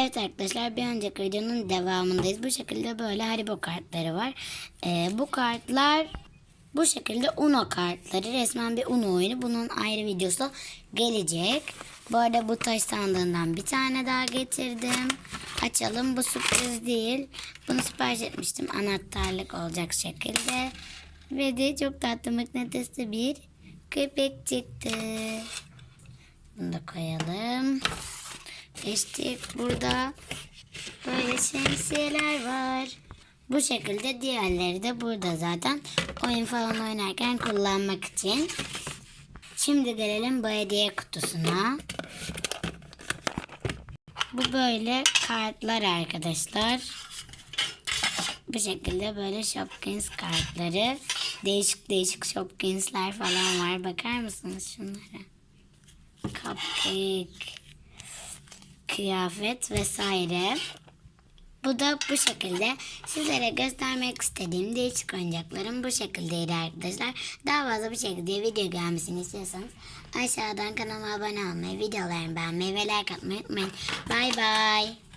Evet arkadaşlar bir önceki videonun devamındayız. Bu şekilde böyle Haribo kartları var. Ee, bu kartlar bu şekilde Uno kartları. Resmen bir Uno oyunu. Bunun ayrı videosu gelecek. Bu arada bu taş sandığından bir tane daha getirdim. Açalım. Bu sürpriz değil. Bunu sipariş etmiştim. Anahtarlık olacak şekilde. Ve de çok tatlı mıknatıslı bir köpek çıktı. Bunu da koyalım. Geçtik burada böyle şemsiyeler var. Bu şekilde diğerleri de burada zaten oyun falan oynarken kullanmak için. Şimdi gelelim bu hediye kutusuna. Bu böyle kartlar arkadaşlar. Bu şekilde böyle Shopkins kartları. Değişik değişik Shopkins'ler falan var. Bakar mısınız şunlara? Cupcake kıyafet vesaire. Bu da bu şekilde. Sizlere göstermek istediğim değişik oyuncaklarım bu şekildeydi arkadaşlar. Daha fazla bu şekilde video gelmesini istiyorsanız aşağıdan kanalıma abone olmayı, videolarımı beğenmeyi ve like atmayı unutmayın. Bay bay.